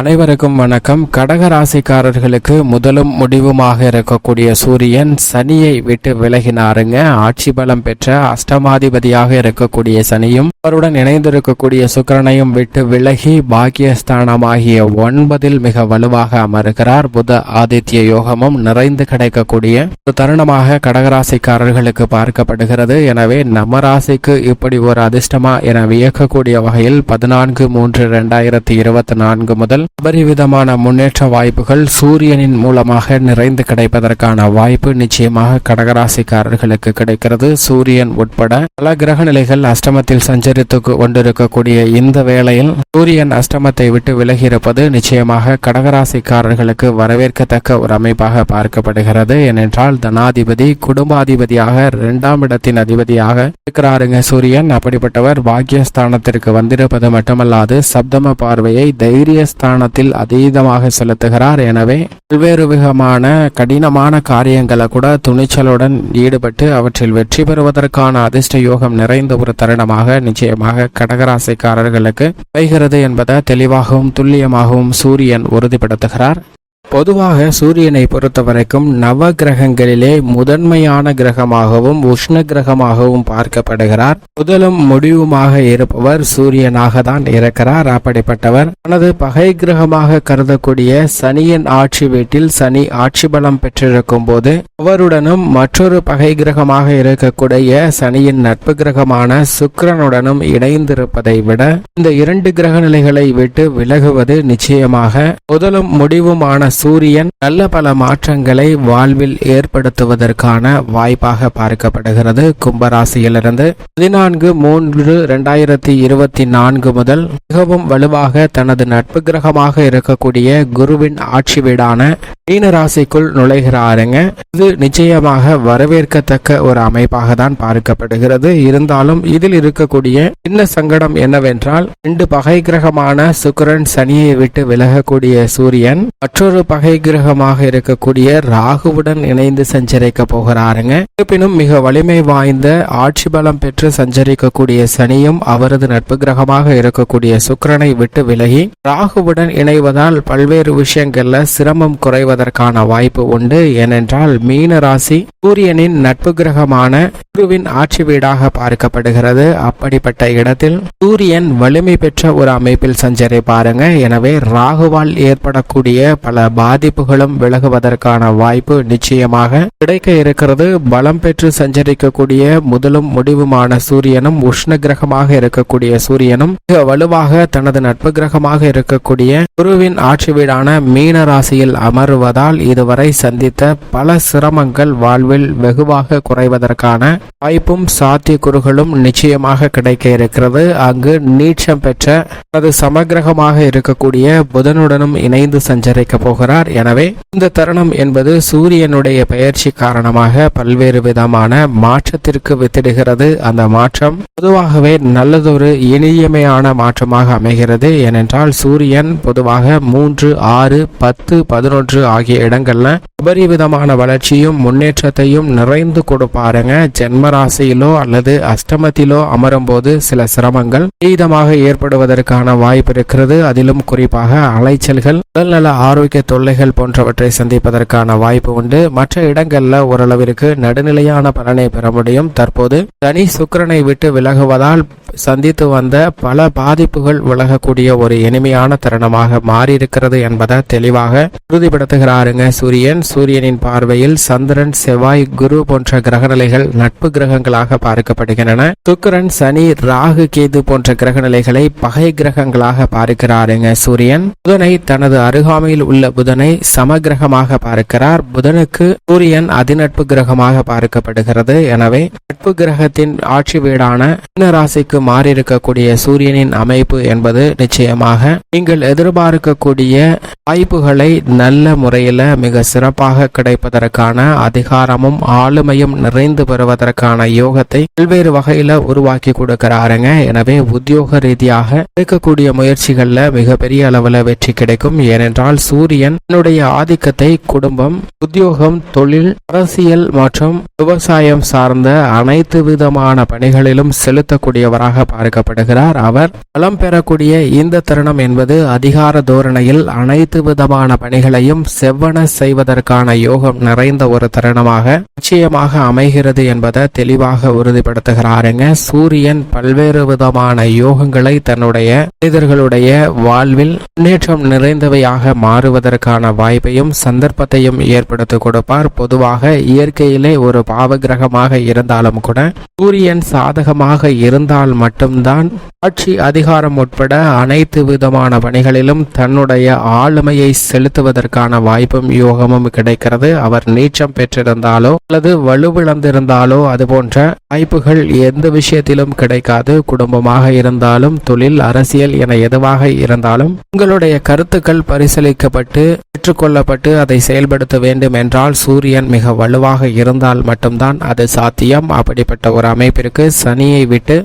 அனைவருக்கும் வணக்கம். கடக ராசிக்காரர்களுக்கு முதலும் முடிவுமாக இருக்கக்கூடிய சூரியன் சனியை விட்டு விலகினாருங்க. ஆட்சி பலம் பெற்ற அஷ்டமாதிபதியாக இருக்கக்கூடிய சனியும் அவருடன் இணைந்திருக்கக்கூடிய சுக்கரனையும் விட்டு விலகி பாக்கியஸ்தானமாகிய ஒன்பதில் மிக வலுவாக அமருகிறார். புத ஆதித்ய யோகமும் நிறைந்து கிடைக்கக்கூடிய ஒரு தருணமாக கடகராசிக்காரர்களுக்கு பார்க்கப்படுகிறது. எனவே நம்ம ராசிக்கு இப்படி ஒரு அதிர்ஷ்டமா என வியக்கக்கூடிய வகையில் பதினான்கு மூன்று இரண்டாயிரத்தி இருபத்தி நான்கு முதல் அபரிவிதமான முன்னேற்ற வாய்ப்புகள் சூரியனின் மூலமாக நிறைந்து கிடைப்பதற்கான வாய்ப்பு நிச்சயமாக கடகராசிக்காரர்களுக்கு கிடைக்கிறது. சூரியன் உட்பட பல கிரக நிலைகள் அஷ்டமத்தில் சஞ்சரித்து கொண்டிருக்கக்கூடிய இந்த வேளையில் சூரியன் அஷ்டமத்தை விட்டு விலகி இருப்பது நிச்சயமாக கடகராசிக்காரர்களுக்கு வரவேற்கத்தக்க ஒரு அமைப்பாக பார்க்கப்படுகிறது. ஏனென்றால் தனாதிபதி குடும்பாதிபதியாக இரண்டாம் இடத்தின் அதிபதியாக இருக்கிறாருங்க சூரியன். அப்படிப்பட்டவர் பாக்கியஸ்தானத்திற்கு வந்திருப்பது மட்டுமல்லாது சப்தம பார்வையை தைரியஸ்தானத்தில் அதீதமாக செலுத்துகிறார். எனவே பல்வேறு விதமான கடினமான காரியங்களை கூட துணிச்சலுடன் ஈடுபட்டு அவற்றில் வெற்றி பெறுவதற்கான அதிர்ஷ்ட யோகம் நிறைந்த ஒரு தருணமாக நிச்சயமாக கடகராசிக்காரர்களுக்கு வைகிறது என்பதை தெளிவாகவும் துல்லியமாகவும் சூரியன் உறுதிப்படுத்துகிறார். பொதுவாக சூரியனை பொறுத்தவரைக்கும் நவ கிரகங்களிலே முதன்மையான கிரகமாகவும் உஷ்ண கிரகமாகவும் பார்க்கப்படுகிறார். முதலும் முடிவுமாக இருப்பவர் சூரியனாக தான் இருக்கிறார் அப்படிப்பட்டவர். தனது பகை கிரகமாக கருதக்கூடிய சனியின் ஆட்சி வீட்டில் சனி ஆட்சி பலம் பெற்றிருக்கும் போது அவருடனும் மற்றொரு பகை கிரகமாக இருக்கக்கூடிய சனியின் நட்பு கிரகமான சுக்கிரனுடனும் இணைந்திருப்பதை விட இந்த இரண்டு கிரக நிலைகளை விட்டு விலகுவது நிச்சயமாக முதலும் முடிவுமான சூரியன் நல்ல பல மாற்றங்களை வாழ்வில் ஏற்படுத்துவதற்கான வாய்ப்பாக பார்க்கப்படுகிறது. கும்பராசியிலிருந்து பதினான்கு மூன்று இரண்டாயிரத்தி இருபத்தி நான்கு முதல் மிகவும் வலுவாக தனது நட்பு கிரகமாக இருக்கக்கூடிய குருவின் ஆட்சி வீடான மீனராசிக்குள் நுழைகிறாருங்க. இது நிச்சயமாக வரவேற்கத்தக்க ஒரு அமைப்பாக தான் பார்க்கப்படுகிறது. இருந்தாலும் இதில் இருக்கக்கூடிய சின்ன சங்கடம் என்னவென்றால் ரெண்டு பகை கிரகமான சுக்கரன் சனியை விட்டு விலகக்கூடிய சூரியன் மற்றொரு பகை கிரகமாக இருக்கக்கூடிய ராகுவுடன் இணைந்து சஞ்சரிக்க போகிறாருங்க. இருப்பினும் மிக வலிமை வாய்ந்த ஆட்சி பலம் பெற்று சஞ்சரிக்கக்கூடிய சனியும் அவரது நட்பு கிரகமாக இருக்கக்கூடிய சுக்கிரனை விட்டு விலகி ராகுவுடன் இணைவதால் பல்வேறு விஷயங்கள்ல சிரமம் குறைவதற்கான வாய்ப்பு உண்டு. ஏனென்றால் மீன ராசி சூரியனின் நட்பு கிரகமான குருவின் ஆட்சி வீடாக பார்க்கப்படுகிறது. அப்படிப்பட்ட இடத்தில் சூரியன் வலிமை பெற்ற ஒரு அமைப்பில் சஞ்சரிப்பாருங்க. எனவே ராகுவால் ஏற்படக்கூடிய பல பாதிப்புகளும் விலகுவதற்கான வாய்ப்பு நிச்சயமாக கிடைக்க இருக்கிறது. பலம் பெற்று சஞ்சரிக்கக்கூடிய முதலும் முடிவுமான சூரியனும் உஷ்ண கிரகமாக இருக்கக்கூடிய சூரியனும் மிக வலுவாக தனது நட்பு கிரகமாக இருக்கக்கூடிய குருவின் ஆட்சி வீடான மீன ராசியில் அமருவதால் இதுவரை சந்தித்த பல சிரமங்கள் வாழ்வில் வெகுவாக குறைவதற்கான வாய்ப்பும் சாத்தியக்கூறுகளும் நிச்சயமாக கிடைக்க இருக்கிறது. அங்கு நீட்சம் பெற்ற அது சமகிரகமாக இருக்கக்கூடிய புதனுடனும் இணைந்து சஞ்சரிக்க போகிறார். எனவே இந்த தருணம் என்பது சூரியனுடைய பெயர்ச்சி காரணமாக பல்வேறு விதமான மாற்றத்திற்கு வித்திடுகிறது. அந்த மாற்றம் பொதுவாகவே நல்லதொரு இனியமையான மாற்றமாக அமைகிறது. ஏனென்றால் சூரியன் பொதுவாக மூன்று ஆறு பத்து பதினொன்று ஆகிய இடங்கள்ல உபரிவிதமான வளர்ச்சியும் முன்னேற்றத்தையும் நிறைந்து கொடுப்பாருங்க. ஜென்ம ராசியிலோ அல்லது அஷ்டமத்திலோ அமரும் போது சில சிரமங்கள் தீதமாக ஏற்படுவதற்கான வாய்ப்பு இருக்கிறது. அதிலும் குறிப்பாக அலைச்சல்கள் உடல்நல ஆரோக்கிய தொல்லைகள் போன்றவற்றை சந்திப்பதற்கான வாய்ப்பு உண்டு. மற்ற இடங்கள்ல ஓரளவிற்கு நடுநிலையான பலனை பெற முடியும். தற்போது தனி சுக்கிரனை விட்டு விலகுவதால் சந்தித்து வந்த பல பாதிப்புகள் விலகக்கூடிய ஒரு இனிமையான தருணமாக மாறியிருக்கிறது என்பதை தெளிவாக உறுதிப்படுத்துகிறாருங்க சூரியன். சூரியனின் பார்வையில் சந்திரன் செவ்வாய் குரு போன்ற கிரகநிலைகள் நட்பு கிரகங்களாக பார்க்கப்படுகின்றன. சுக்கரன் சனி ராகு கேது போன்ற கிரகநிலைகளை பகை கிரகங்களாக பார்க்கிறாருங்க சூரியன். புதனை தனது அருகாமையில் உள்ள புதனை சமகிரகமாக பார்க்கிறார். புதனுக்கு சூரியன் அதிநட்பு கிரகமாக பார்க்கப்படுகிறது. எனவே நட்பு கிரகத்தின் ஆட்சி வீடான மீனராசிக்கு மாறியிருக்கக்கூடிய சூரியனின் அமைப்பு என்பது நிச்சயமாக நீங்கள் எதிர்பார்க்கக்கூடிய வாய்ப்புகளை நல்ல முறையில் மிக சிறப்பாக கிடைப்பதற்கான அதிகாரமும் ஆளுமையும் நிறைந்து பெறுவதற்கான யோகத்தை பல்வேறு வகையில உருவாக்கி கொடுக்கிறாருங்க. எனவே உத்தியோக ரீதியாக எடுக்கக்கூடிய முயற்சிகள்ல மிகப்பெரிய அளவுல வெற்றி கிடைக்கும். ஏனென்றால் சூரியன் தன்னுடைய ஆதிக்கத்தை குடும்பம் உத்தியோகம் தொழில் அரசியல் மற்றும் விவசாயம் சார்ந்த அனைத்து விதமான பணிகளிலும் செலுத்தக்கூடியவராக பெற்றவராக பார்க்கப்படுகிறார். அவர் பலம் பெறக்கூடிய இந்த தருணம் என்பது அதிகார தோரணையில் அனைத்து விதமான பணிகளையும் செவ்வன செய்வதற்கான யோகம் நிறைந்த ஒரு தருணமாக நிச்சயமாக அமைகிறது என்பதை தெளிவாக உறுதிப்படுத்துகிறாருங்க. சூரியன் பல்வேறு விதமான யோகங்களை தன்னுடைய மனிதர்களுடைய வாழ்வில் முன்னேற்றம் நிறைந்தவையாக மாறுவதற்கான வாய்ப்பையும் சந்தர்ப்பத்தையும் ஏற்படுத்தி கொடுப்பார். பொதுவாக இயற்கையிலே ஒரு பாவ கிரகமாக இருந்தாலும் கூட சூரியன் சாதகமாக இருந்தால் மட்டும்தான் ஆட்சி அதிகாரம் உட்பட அனைத்து விதமான பணிகளிலும் தன்னுடைய ஆளுமையை செலுத்துவதற்கான வாய்ப்பும் யோகமும் கிடைக்கிறது. அவர் நீச்சம் பெற்றிருந்தாலோ அல்லது வலுவிழந்திருந்தாலோ அது போன்ற வாய்ப்புகள் எந்த விஷயத்திலும் கிடைக்காது. குடும்பமாக இருந்தாலும் தொழில் அரசியல் என எதுவாக இருந்தாலும் உங்களுடைய கருத்துக்கள் பரிசீலிக்கப்பட்டு ஏற்றுக்கொள்ளப்பட்டு அதை செயல்படுத்த வேண்டும் என்றால் சூரியன் மிக வலுவாக இருந்தால் மட்டும்தான் அது சாத்தியம். அப்படிப்பட்ட ஒரு அமைப்பிற்கு சனியை விட்டு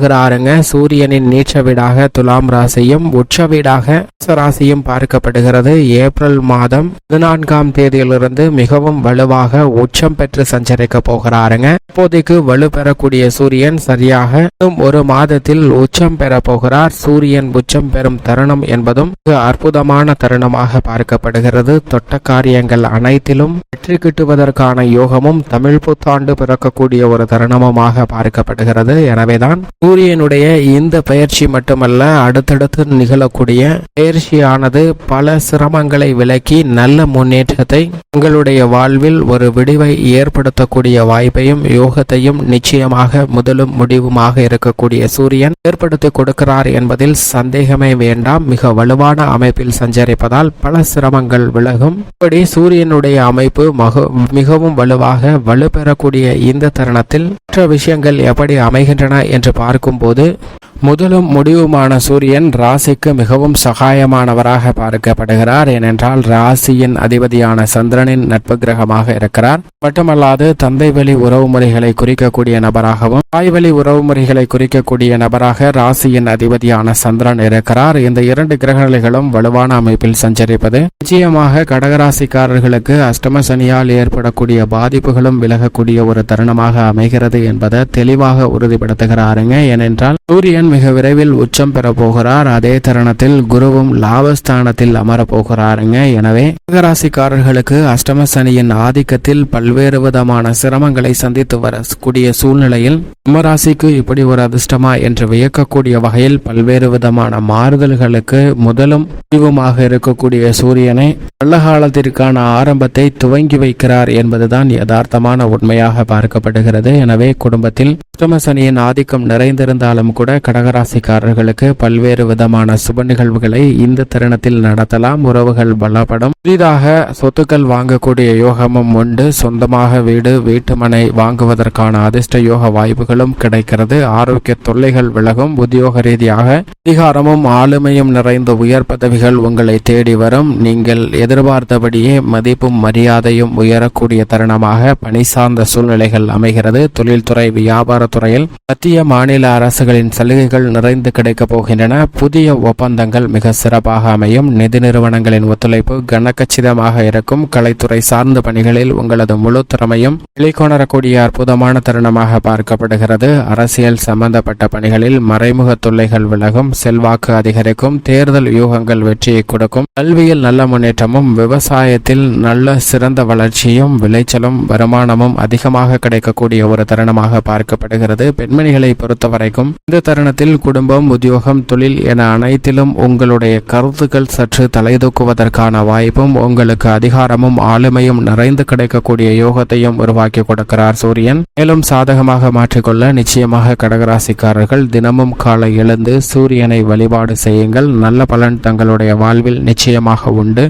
விலகுகிறாருங்க சூரியனின் நீச்ச வீடாக துலாம் ராசியும் உச்ச வீடாக ராசியும் பார்க்கப்படுகிறது. ஏப்ரல் மாதம் பதினான்காம் தேதியிலிருந்து மிகவும் வலுவாக உச்சம் பெற்று சஞ்சரிக்க போகிறாருங்க. இப்போதைக்கு வலு பெறக்கூடிய சூரியன் சரியாக ஒரு மாதத்தில் உச்சம் பெற போகிறார். சூரியன் உச்சம் பெறும் தருணம் என்பதும் மிக அற்புதமான தருணமாக பார்க்கப்படுகிறது. தொட்ட காரியங்கள் அனைத்திலும் வெற்றி கிட்டுவதற்கான யோகமும் தமிழ் புத்தாண்டு பிறக்கக்கூடிய ஒரு தருணமுமாக பார்க்கப்படுகிறது. எனவேதான் சூரியனுடைய இந்த பயிற்சி மட்டுமல்ல அடுத்தடுத்து நிகழக்கூடிய பயிற்சியானது பல சிரமங்களை விலக்கி நல்ல முன்னேற்றத்தை உங்களுடைய வாழ்வில் ஒரு விடிவை ஏற்படுத்தக்கூடிய வாய்ப்பையும் யோகத்தையும் நிச்சயமாக முதலும் முடிவுமாக இருக்கக்கூடிய சூரியன் ஏற்படுத்தி கொடுக்கிறார் என்பதில் சந்தேகமே வேண்டாம். மிக வலுவான அமைப்பில் சஞ்சரிப்பதால் பல சிரமங்கள் விலகும். இப்படி சூரியனுடைய அமைப்பு மக- மிகவும் வலுவாக வலுப்பெறக்கூடிய இந்த தருணத்தில் மற்ற விஷயங்கள் எப்படி அமைகின்றன என்று பார்க்கும்போது முதலும் முடிவுமான சூரியன் ராசிக்கு மிகவும் சகாயமானவராக பார்க்கப்படுகிறார். ஏனென்றால் ராசியின் அதிபதியான சந்திரனின் நட்பு கிரகமாக இருக்கிறார். மட்டுமல்லாது தந்தை வழி உறவுமுறைகளை குறிக்கக்கூடிய நபராகவும் தாய் வழி உறவுமுறைகளை குறிக்கக்கூடிய நபராக ராசியின் அதிபதியான சந்திரன் இருக்கிறார். இந்த இரண்டு கிரகநிலைகளும் வலுவான அமைப்பில் சஞ்சரிப்பது நிச்சயமாக கடகராசிக்காரர்களுக்கு அஷ்டம சனியால் ஏற்படக்கூடிய பாதிப்புகளும் விலகக்கூடிய ஒரு தருணமாக அமைகிறது என்பதை தெளிவாக உறுதிப்படுத்துகிறாருங்க. ஏனென்றால் சூரியன் மிக விரைவில் உச்சம் பெறப்போகிறார் அதே தருணத்தில் குருவும் லாபஸ்தானத்தில் அமரப் போகிறாருங்க. எனவே கடகராசிக்காரர்களுக்கு அஷ்டம சனியின் ஆதிக்கத்தில் பல்வேறு விதமான சிரமங்களை சந்தித்து வரக்கூடிய சூழ்நிலையில் கும்பராசிக்கு இப்படி ஒரு அதிர்ஷ்டமா என்று வியக்கக்கூடிய வகையில் பல்வேறு விதமான மாறுதல்களுக்கு முதலும் முடிவுமாக இருக்கக்கூடிய சூரியனை நல்ல காலத்திற்கான ஆரம்பத்தை துவங்கி வைக்கிறார் என்பதுதான் யதார்த்தமான உண்மையாக பார்க்கப்படுகிறது. எனவே குடும்பத்தில் அஷ்டம சனியின் ஆதிக்கம் நிறைந்திருந்தாலும் கூட கடகராசிக்காரர்களுக்கு பல்வேறு விதமான சுப நிகழ்வுகளை இந்த தருணத்தில் நடத்தலாம். உறவுகள் பலப்படும் புதிதாக சொத்துக்கள் வாங்கக்கூடிய யோகமும் உண்டு. சொந்தமாக வீடு வீட்டுமனை வாங்குவதற்கான அதிர்ஷ்ட யோக வாய்ப்புகளும் கிடைக்கிறது. ஆரோக்கிய தொல்லைகள் விலகும். உத்தியோக ரீதியாக அதிகாரமும் ஆளுமையும் நிறைந்த உயர் பதவிகள் உங்களை தேடி வரும். நீங்கள் எதிர்பார்த்தபடியே மதிப்பும் மரியாதையும் உயரக்கூடிய தருணமாக பணி சார்ந்த சூழ்நிலைகள் அமைகிறது. தொழில்துறை வியாபாரத்துறையில் மத்திய மாநில அரசுகளின் சலுகைகள் நிறைந்து கிடைக்கப் போகின்றன. புதிய ஒப்பந்தங்கள் மிக சிறப்பாக அமையும். நிதி நிறுவனங்களின் ஒத்துழைப்பு கன கனக்கச்சிதமாக இருக்கும் கலைத்துறை சார்ந்த பணிகளில் உங்களது முழு திறமையும் வெளிக்கொணரக்கூடிய அற்புதமான தருணமாக பார்க்கப்படுகிறது. அரசியல் சம்பந்தப்பட்ட பணிகளில் மறைமுக தொல்லைகள் விலகும் செல்வாக்கு அதிகரிக்கும் தேர்தல் யூகங்கள் வெற்றியை கொடுக்கும் கல்வியில் நல்ல முன்னேற்றமும் விவசாயத்தில் நல்ல சிறந்த வளர்ச்சியும் விளைச்சலும் வருமானமும் அதிகமாக கிடைக்கக்கூடிய ஒரு தருணமாக பார்க்கப்படுகிறது. பெண்மணிகளை பொறுத்தவரைக்கும் இந்த தருணத்தில் குடும்பம் உத்தியோகம் தொழில் என அனைத்திலும் உங்களுடைய கருத்துக்கள் சற்று தலைதூக்குவதற்கான வாய்ப்பு வாய்ப்பும் உங்களுக்கு அதிகாரமும் ஆளுமையும் நிறைந்து கிடைக்கக்கூடிய யோகத்தையும் உருவாக்கி கொடுக்கிறார் சூரியன். மேலும் சாதகமாக மாற்றிக்கொள்ள நிச்சயமாக கடகராசிக்காரர்கள் தினமும் காலை எழுந்து சூரியனை வழிபாடு செய்யுங்கள். நல்ல பலன் தங்களுடைய வாழ்வில் நிச்சயமாக உண்டு.